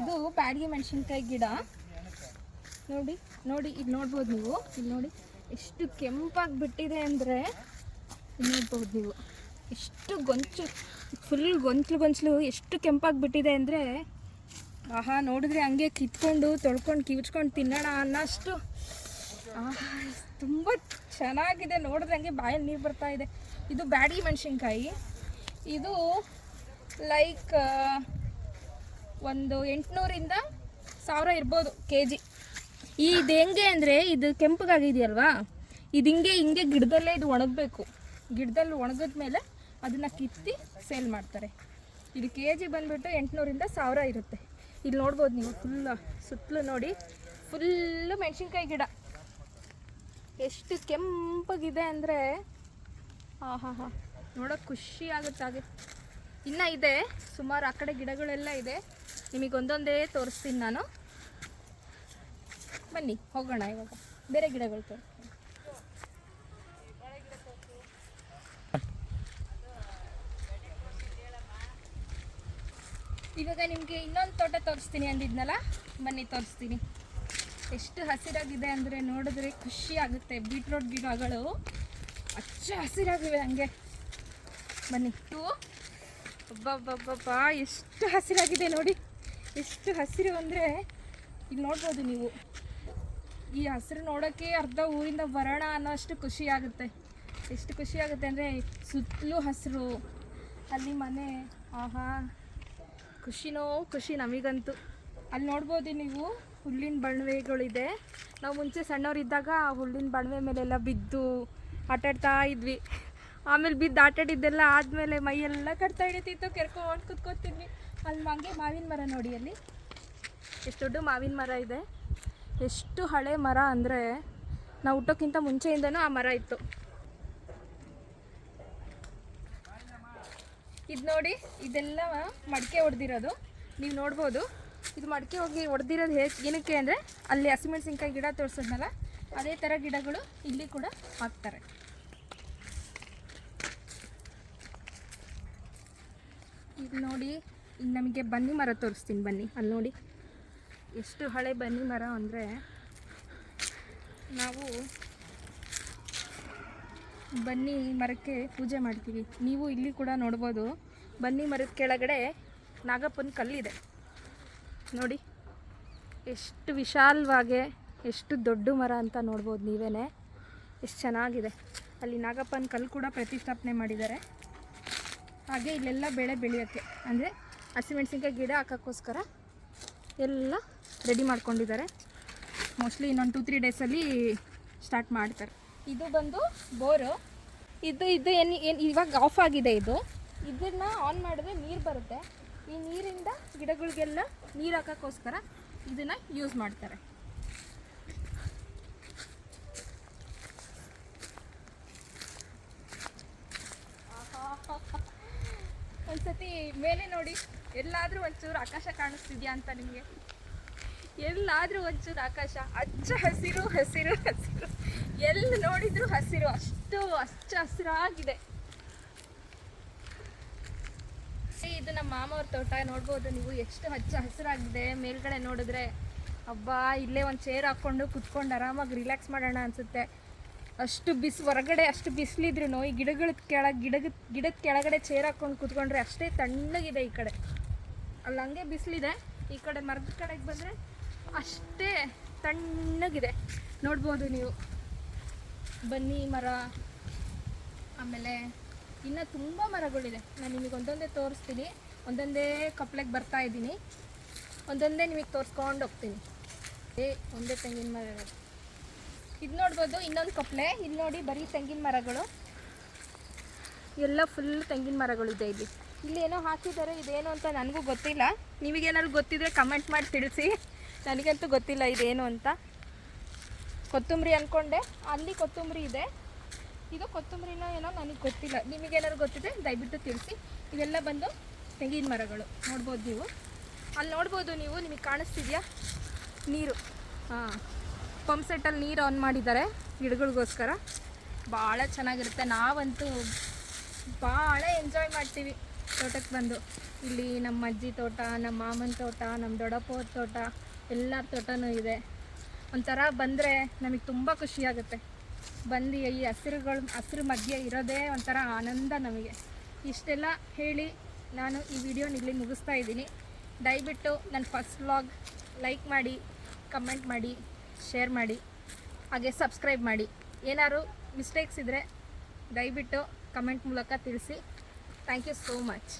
ಇದು ಬ್ಯಾಡಗಿ ಮೆಣಸಿನ್ಕಾಯಿ ಗಿಡ. ನೋಡಿ ನೋಡಿ, ಇದು ನೋಡ್ಬೋದು ನೀವು? ಇಲ್ಲಿ ನೋಡಿ, ಎಷ್ಟು ಕೆಂಪಾಗಿ ಬಿಟ್ಟಿದೆ ಅಂದರೆ ನೋಡ್ಬೋದು ನೀವು? ಎಷ್ಟು ಗೊಂಚು ಫುಲ್ ಗೊಂಚಲು ಗೊಂಚಲು ಎಷ್ಟು ಕೆಂಪಾಗಿ ಬಿಟ್ಟಿದೆ ಅಂದರೆ ಆಹಾ, ನೋಡಿದ್ರೆ ಹಂಗೆ ಕಿತ್ಕೊಂಡು, ತೊಳ್ಕೊಂಡು, ಕಿವಿಚ್ಕೊಂಡು ತಿನ್ನೋಣ ಅನ್ನೋಷ್ಟು ಆಹಾ, ತುಂಬ ಚೆನ್ನಾಗಿದೆ. ನೋಡಿದ್ರೆ ಹಂಗೆ ಬಾಯಲ್ಲಿ ನೀರು ಬರ್ತಾ ಇದೆ. ಇದು ಬ್ಯಾಡಗಿ ಮೆಣಸಿನ್ಕಾಯಿ. ಇದು ಲೈಕ್ ಒಂದು ಎಂಟುನೂರಿಂದ ಸಾವಿರ ಇರ್ಬೋದು ಕೆ ಜಿ ಇದು ಹೆಂಗೆ ಅಂದರೆ ಇದು ಕೆಂಪಗಾಗಿದೆಯಲ್ವಾ ಇದು ಹಿಂಗೆ ಹಿಂಗೆ ಗಿಡದಲ್ಲೇ ಇದು ಒಣಗಬೇಕು. ಗಿಡದಲ್ಲಿ ಒಣಗಿದ ಮೇಲೆ ಅದನ್ನು ಕಿತ್ತಿ ಸೇಲ್ ಮಾಡ್ತಾರೆ. ಇದು ಕೆ ಜಿ ಬಂದುಬಿಟ್ಟು ಎಂಟುನೂರಿಂದ ಸಾವಿರ ಇರುತ್ತೆ. ಇಲ್ಲಿ ನೋಡ್ಬೋದು ನೀವು ಫುಲ್ಲ ಸುತ್ತಲೂ ನೋಡಿ. ಫುಲ್ಲು ಮೆಣಸಿನ್ಕಾಯಿ ಗಿಡ. ಎಷ್ಟು ಕೆಂಪಗಿದೆ ಅಂದರೆ ಹಾಂ ಹಾಂ ಹಾಂ ನೋಡೋಕೆ ಖುಷಿ ಆಗುತ್ತೆ ಹಾಗೆ. ಇನ್ನೂ ಇದೆ. ಸುಮಾರು ಆ ಕಡೆ ಗಿಡಗಳೆಲ್ಲ ಇದೆ. ನಿಮಗೆ ಒಂದೊಂದೇ ತೋರಿಸ್ತೀನಿ ನಾನು. ಬನ್ನಿ, ಹೋಗೋಣ ಇವಾಗ. ಬೇರೆ ಗಿಡಗಳು ತೋರಿಸ್ತೀನಿ. ಇವಾಗ ನಿಮಗೆ ಇನ್ನೊಂದು ತೋಟ ತೋರಿಸ್ತೀನಿ ಅಂದಿದ್ನಲ್ಲ? ಬನ್ನಿ, ತೋರಿಸ್ತೀನಿ. ಎಷ್ಟು ಹಸಿರಾಗಿದೆ ಅಂದರೆ ನೋಡಿದ್ರೆ ಖುಷಿ ಆಗುತ್ತೆ. ಬೀಟ್ರೋಟ್ ಗಿಡಗಳು ಅಚ್ಚ ಹಸಿರಾಗಿವೆ ಹಂಗೆ. ಬನ್ನಿ ಟೂ ಅಬ್ಬಬ್ಬಬ್ಬಬ್ಬ, ಎಷ್ಟು ಹಸಿರಾಗಿದೆ ನೋಡಿ. ಎಷ್ಟು ಹಸಿರು ಅಂದರೆ, ಇಲ್ಲಿ ನೋಡ್ಬೋದು ನೀವು. ಈ ಹಸಿರು ನೋಡೋಕ್ಕೆ ಅರ್ಧ ಊರಿಂದ ಬರೋಣ ಅನ್ನೋಷ್ಟು ಖುಷಿ ಆಗುತ್ತೆ. ಎಷ್ಟು ಖುಷಿ ಆಗುತ್ತೆ ಅಂದರೆ, ಸುತ್ತಲೂ ಹಸಿರು. ಅಲ್ಲಿ ಮನೆ, ಆಹಾ. ಖುಷಿನೋ, ಖುಷಿ ನಮಗಂತೂ. ಅಲ್ಲಿ ನೋಡ್ಬೋದು ನೀವು, ಹುಲ್ಲಿನ ಬಣವೆಗಳಿದೆ. ನಾವು ಮುಂಚೆ ಸಣ್ಣವರಿದ್ದಾಗ ಆ ಹುಲ್ಲಿನ ಬಣವೆ ಮೇಲೆಲ್ಲ ಬಿದ್ದು ಆಟಾಡ್ತಾ ಇದ್ವಿ. ಆಮೇಲೆ ಬಿದ್ದು ಆಟಾಡಿದ್ದೆಲ್ಲ ಆದಮೇಲೆ ಮೈಯೆಲ್ಲ ಕಟ್ತಾ ಹಿಡಿತಿತ್ತು. ಕೆರ್ಕೊಂಡು ಕುತ್ಕೋತಿದ್ವಿ. ಅಲ್ಲಿ ಹಂಗೆ ಮಾವಿನ ಮರ ನೋಡಿ ಅಲ್ಲಿ. ಎಷ್ಟು ದೊಡ್ಡ ಮಾವಿನ ಮರ ಇದೆ. ಎಷ್ಟು ಹಳೆ ಮರ ಅಂದರೆ ನಾವು ಹುಟ್ಟೋಕ್ಕಿಂತ ಮುಂಚೆಯಿಂದನೂ ಆ ಮರ ಇತ್ತು. ಇದು ನೋಡಿ, ಇದೆಲ್ಲ ಮಡಿಕೆ ಹೊಡೆದಿರೋದು ನೀವು ನೋಡ್ಬೋದು. ಇದು ಮಡಿಕೆ ಹೋಗಿ ಹೊಡೆದಿರೋದು ಹೇಗೆ ಏನಕ್ಕೆ ಅಂದರೆ ಅಲ್ಲಿ ಹಸಿಮೆಣಸಿನ್ಕಾಯಿ ಗಿಡ ತೋರಿಸಿದ್ನಲ್ಲ, ಅದೇ ಥರ ಗಿಡಗಳು ಇಲ್ಲಿ ಕೂಡ ಹಾಕ್ತಾರೆ. ನೋಡಿ, ಇಲ್ಲಿ ನಮಗೆ ಬನ್ನಿ ಮರ ತೋರಿಸ್ತೀನಿ, ಬನ್ನಿ. ಅಲ್ಲಿ ನೋಡಿ. ಎಷ್ಟು ಹಳೆ ಬನ್ನಿ ಮರ ಅಂದರೆ ನಾವು ಬನ್ನಿ ಮರಕ್ಕೆ ಪೂಜೆ ಮಾಡ್ತೀವಿ. ನೀವು ಇಲ್ಲಿ ಕೂಡ ನೋಡ್ಬೋದು. ಬನ್ನಿ ಮರದ ಕೆಳಗಡೆ ನಾಗಪ್ಪನ ಕಲ್ಲಿದೆ. ನೋಡಿ, ಎಷ್ಟು ವಿಶಾಲವಾಗಿ, ಎಷ್ಟು ದೊಡ್ಡ ಮರ ಅಂತ ನೋಡ್ಬೋದು ನೀವೇ ಎಷ್ಟು ಚೆನ್ನಾಗಿದೆ. ಅಲ್ಲಿ ನಾಗಪ್ಪನ ಕಲ್ಲು ಕೂಡ ಪ್ರತಿಷ್ಠಾಪನೆ ಮಾಡಿದ್ದಾರೆ. ಹಾಗೆ ಇಲ್ಲೆಲ್ಲ ಬೆಳೆ ಬೆಳೆಯೋಕ್ಕೆ. ಅಂದರೆ ಹಸಿಮೆಣಸಿನ್ಕಾಯಿ ಗಿಡ ಹಾಕೋಕ್ಕೋಸ್ಕರ ಎಲ್ಲ ರೆಡಿ ಮಾಡ್ಕೊಂಡಿದ್ದಾರೆ. ಮೋಸ್ಟ್ಲಿ ಇನ್ನೊಂದು ಟೂ ತ್ರೀ ಡೇಸಲ್ಲಿ ಸ್ಟಾರ್ಟ್ ಮಾಡ್ತಾರೆ. ಇದು ಬಂದು ಬೋರು. ಇದು ಇದು ಏನು ಏನು ಇವಾಗ ಆಫ್ ಆಗಿದೆ ಇದು. ಇದನ್ನು ಆನ್ ಮಾಡಿದ್ರೆ ನೀರು ಬರುತ್ತೆ. ಈ ನೀರಿಂದ ಗಿಡಗಳಿಗೆಲ್ಲ ನೀರು ಹಾಕೋಕ್ಕೋಸ್ಕರ ಇದನ್ನು ಯೂಸ್ ಮಾಡ್ತಾರೆ. ಒಂದ್ಸತಿ ಮೇಲೆ ನೋಡಿ, ಎಲ್ಲಾದರೂ ಒಂಚೂರು ಆಕಾಶ ಕಾಣಿಸ್ತಿದ್ಯಾ ಅಂತ ನಿಮಗೆ? ಎಲ್ಲಾದರೂ ಒಂಚೂರು ಆಕಾಶ ಹಚ್ಚ ಹಸಿರು ಹಸಿರು ಹಸಿರು. ಎಲ್ಲಿ ನೋಡಿದ್ರು ಹಸಿರು, ಅಷ್ಟು ಹಚ್ಚ ಹಸಿರಾಗಿದೆ. ಇದು ನಮ್ಮ ಮಾಮವ್ರ ತೋಟ, ನೋಡ್ಬೋದು ನೀವು ಎಷ್ಟು ಹಚ್ಚ ಹಸಿರಾಗಿದೆ. ಮೇಲ್ಗಡೆ ನೋಡಿದ್ರೆ, ಅಬ್ಬಾ, ಇಲ್ಲೇ ಒಂದು ಚೇರ್ ಹಾಕ್ಕೊಂಡು ಕುತ್ಕೊಂಡು ಆರಾಮಾಗಿ ರಿಲ್ಯಾಕ್ಸ್ ಮಾಡೋಣ ಅನಿಸುತ್ತೆ. ಅಷ್ಟು ಬಿಸಿ, ಹೊರಗಡೆ ಅಷ್ಟು ಬಿಸಿಲಿದ್ರು ಈ ಗಿಡಗಳ ಕೆಳಗೆ ಗಿಡದ ಗಿಡದ ಕೆಳಗಡೆ ಚೇರ್ ಹಾಕೊಂಡು ಕುತ್ಕೊಂಡ್ರೆ ಅಷ್ಟೇ ತಣ್ಣಗಿದೆ ಈ ಕಡೆ. ಅಲ್ಲಿ ಹಂಗೆ ಬಿಸಿಲಿದೆ. ಈ ಕಡೆ ಮರದ ಕಡೆಗೆ ಬಂದರೆ ಅಷ್ಟೇ ತಣ್ಣಗಿದೆ. ನೋಡ್ಬೋದು ನೀವು. ಬನ್ನಿ ಮರ. ಆಮೇಲೆ ಇನ್ನೂ ತುಂಬ ಮರಗಳಿದೆ. ನಾನು ನಿಮಗೆ ಒಂದೊಂದೇ ತೋರಿಸ್ತೀನಿ. ಒಂದೊಂದೇ ಕಪ್ಲೆಗೆ ಬರ್ತಾ ಇದ್ದೀನಿ. ಒಂದೊಂದೇ ನಿಮಗೆ ತೋರಿಸ್ಕೊಂಡು ಹೋಗ್ತೀನಿ. ಏ, ಒಂದೇ ತೆಂಗಿನ ಮರ ಇರೋದು. ಇದು ನೋಡ್ಬೋದು, ಇನ್ನೊಂದು ಕಪ್ಲೆ. ಇಲ್ಲಿ ನೋಡಿ ಬರೀ ತೆಂಗಿನ ಮರಗಳು. ಎಲ್ಲ ಫುಲ್ ತೆಂಗಿನ ಮರಗಳಿದೆ ಇಲ್ಲಿ. ಇಲ್ಲಿ ಏನೋ ಹಾಕಿದ್ದಾರೆ, ಇದೇನು ಅಂತ ನನಗೂ ಗೊತ್ತಿಲ್ಲ. ನಿಮಗೇನಾದ್ರು ಗೊತ್ತಿದ್ರೆ ಕಮೆಂಟ್ ಮಾಡಿ ತಿಳಿಸಿ. ನನಗಂತೂ ಗೊತ್ತಿಲ್ಲ ಇದೇನು ಅಂತ. ಕೊತ್ತಂಬರಿ ಅಂದ್ಕೊಂಡೆ ಅಲ್ಲಿ ಕೊತ್ತಂಬರಿ ಇದೆ. ಇದು ಕೊತ್ತಂಬರಿನ ಏನೋ ನನಗೆ ಗೊತ್ತಿಲ್ಲ. ನಿಮಗೇನಾದ್ರು ಗೊತ್ತಿದೆ ದಯವಿಟ್ಟು ತಿಳಿಸಿ. ಇವೆಲ್ಲ ಬಂದು ತೆಂಗಿನ ಮರಗಳು. ನೋಡ್ಬೋದು ನೀವು. ಅಲ್ಲಿ ನೋಡ್ಬೋದು ನೀವು, ನಿಮಗೆ ಕಾಣಿಸ್ತಿದೆಯಾ? ನೀರು. ಹಾಂ. ಪಂಪ್ ಸೆಟ್ಟಲ್ಲಿ ನೀರು ಆನ್ ಮಾಡಿದ್ದಾರೆ ಗಿಡಗಳಿಗೋಸ್ಕರ. ಭಾಳ ಚೆನ್ನಾಗಿರುತ್ತೆ. ನಾವಂತೂ ಭಾಳ ಎಂಜಾಯ್ ಮಾಡ್ತೀವಿ ತೋಟಕ್ಕೆ ಬಂದು. ಇಲ್ಲಿ ನಮ್ಮ ಅಜ್ಜಿ ತೋಟ, ನಮ್ಮ ಮಾಮನ ತೋಟ, ನಮ್ಮ ದೊಡ್ಡಪ್ಪವ್ರ ತೋಟ, ಎಲ್ಲರ ತೋಟನೂ ಇದೆ. ಒಂಥರ ಬಂದರೆ ನಮಗೆ ತುಂಬ ಖುಷಿಯಾಗುತ್ತೆ. ಬಂದು ಈ ಹಸಿರುಗಳು, ಹಸಿರು ಮಧ್ಯೆ ಇರೋದೇ ಒಂಥರ ಆನಂದ ನಮಗೆ. ಇಷ್ಟೆಲ್ಲ ಹೇಳಿ ನಾನು ಈ ವಿಡಿಯೋನ ಇಲ್ಲಿ ಮುಗಿಸ್ತಾ ಇದ್ದೀನಿ. ದಯವಿಟ್ಟು ನನ್ನ ಫಸ್ಟ್ ವ್ಲಾಗ್ ಲೈಕ್ ಮಾಡಿ, ಕಮೆಂಟ್ ಮಾಡಿ. ಶೇರ್ ಮಾಡಿ, ಹಾಗೆ ಸಬ್ಸ್ಕ್ರೈಬ್ ಮಾಡಿ. ಏನಾದ್ರು ಮಿಸ್ಟೇಕ್ಸ್ ಇದ್ದರೆ ದಯವಿಟ್ಟು ಕಮೆಂಟ್ ಮೂಲಕ ತಿಳಿಸಿ. Thank you so much